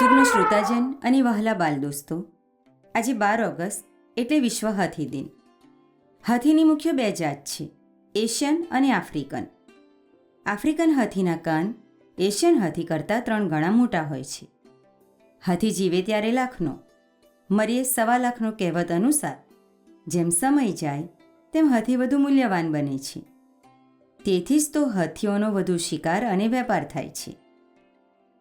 શ્રોતાજન અને વહાલા બાલ દોસ્તો, આજે બાર ઓગસ્ટ, એટલે વિશ્વ હાથી દિન. હાથીની મુખ્ય બે જાત છે, એશિયન અને આફ્રિકન. આફ્રિકન હાથીના કાન, એશિયન હાથી કરતાં ત્રણ ગણા મોટા હોય છે. હાથી જીવે ત્યારે લાખનો, મરીએ સવા લાખનો કહેવત અનુસાર, જેમ સમય જાય, તેમ હાથી વધુ મૂલ્યવાન બને છે. તેથી જ તો હાથીઓનો વધુ શિકાર અને વેપાર થાય છે.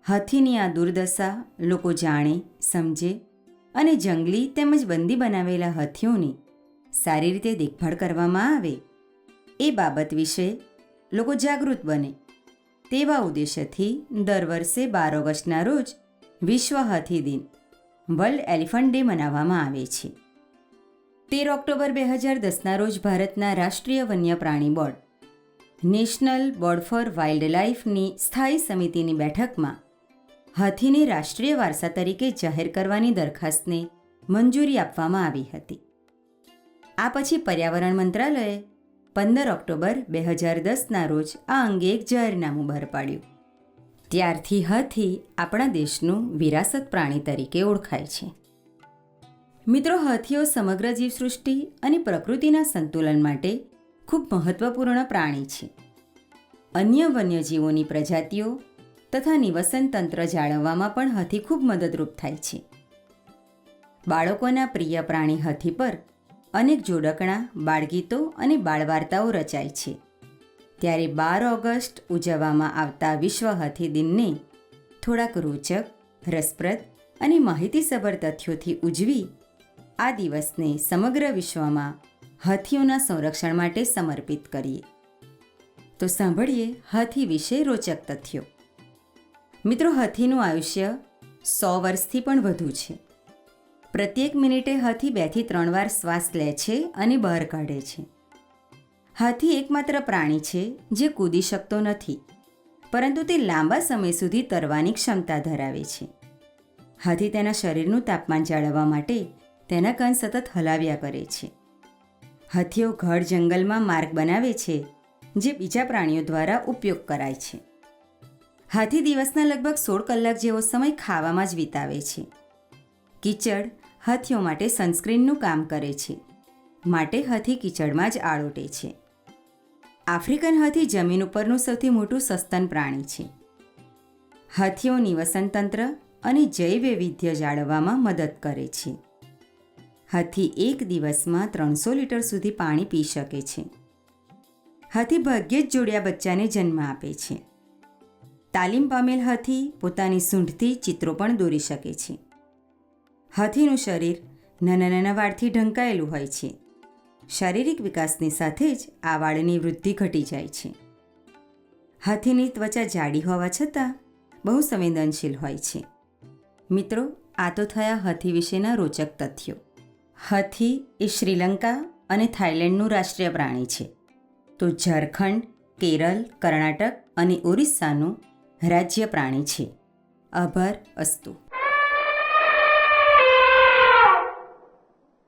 હાથીની આ દુર્દશા લોકો જાણે, સમજે અને જંગલી તેમજ બંદી બનાવેલા હાથીઓની સારી રીતે દેખભાળ કરવામાં આવે. એ બાબત વિશે લોકો જાગૃત બને. તેવા ઉદ્દેશ્યથી દર વર્ષે બાર ઓગસ્ટના રોજ વિશ્વ હાથી દિન વર્લ્ડ એલિફન્ટ ડે મનાવવામાં આવે છે. તેર ઓક્ટોબર બે હજાર દસના રોજ ભારતના રાષ્ટ્રીય વન્ય પ્રાણી board, national board for wild લાઇફની સ્થાયી સમિતિની બેઠકમાં હાથીને રાષ્ટ્રીય વારસા તરીકે જાહેર કરવાની દરખાસ્તને મંજૂરી આપવામાં આવી હતી. આ પછી પર્યાવરણ મંત્રાલયે પંદર ઓક્ટોબર બે હજાર દસના રોજ આ અંગે એક જાહેરનામું બહાર પાડ્યું. ત્યારથી હાથી આપણા દેશનું વિરાસત પ્રાણી તરીકે ઓળખાય છે. મિત્રો, હાથીઓ સમગ્ર જીવસૃષ્ટિ અને પ્રકૃતિના સંતુલન માટે ખૂબ મહત્વપૂર્ણ પ્રાણી છે. અન્ય વન્યજીવોની પ્રજાતિઓ તથા નિવસન તંત્ર જાળવવામાં પણ હાથી ખૂબ મદદરૂપ થાય છે. બાળકોના પ્રિય પ્રાણી હાથી પર અનેક જોડકણા, બાળગીતો અને બાળવાર્તાઓ રચાય છે. ત્યારે બાર ઓગસ્ટ ઉજવવામાં આવતા વિશ્વ હાથી દિનને થોડાક રોચક, રસપ્રદ અને માહિતીસભર તથ્યોથી ઉજવી આ દિવસને સમગ્ર વિશ્વમાં હાથીઓના સંરક્ષણ માટે સમર્પિત કરીએ. તો સાંભળીએ હાથી વિશે રોચક તથ્યો. મિત્રો, હાથીનું આયુષ્ય સો વર્ષથી પણ વધુ છે. પ્રત્યેક મિનિટે હાથી બેથી ત્રણ વાર શ્વાસ લે છે અને બહાર કાઢે છે. હાથી એકમાત્ર પ્રાણી છે જે કૂદી શકતો નથી, પરંતુ તે લાંબા સમય સુધી તરવાની ક્ષમતા ધરાવે છે. હાથી તેના શરીરનું તાપમાન જાળવવા માટે તેના કાન સતત હલાવ્યા કરે છે. હાથીઓ ઘર જંગલમાં માર્ગ બનાવે છે, જે બીજા પ્રાણીઓ દ્વારા ઉપયોગ કરાય છે. હાથી દિવસના લગભગ સોળ કલાક જેવો સમય ખાવામાં જ વિતાવે છે. કીચડ હાથીઓ માટે સનસ્ક્રીનનું કામ કરે છે. માટે હાથી કીચડમાં જ આળોટે છે. આફ્રિકન હાથી જમીન ઉપરનું સૌથી મોટું સસ્તન પ્રાણી છે. હાથીઓ નિવસન તંત્ર અને જૈવ વૈવિધ્ય જાળવવામાં મદદ કરે છે. હાથી એક દિવસમાં ત્રણસો લીટર સુધી પાણી પી શકે છે. હાથી ભાગ્યે જ જોડિયા બચ્ચાને જન્મ આપે છે. તાલીમ પામેલ હાથી પોતાની સૂંઢથી ચિત્રો પણ દોરી શકે છે. હાથીનું શરીર નાના નાના વાળથી ઢંકાયેલું હોય છે. શારીરિક વિકાસની સાથે જ આ વાળની વૃદ્ધિ ઘટી જાય છે. હાથીની ત્વચા જાડી હોવા છતાં બહુ સંવેદનશીલ હોય છે. મિત્રો, આ તો થયા હાથી વિશેના રોચક તથ્યો. હાથી એ શ્રીલંકા અને થાઇલેન્ડનું રાષ્ટ્રીય પ્રાણી છે. તો ઝારખંડ, કેરળ, કર્ણાટક અને ઓરિસ્સાનું રાજ્ય પ્રાણી છે. આભાર અસ્તુ.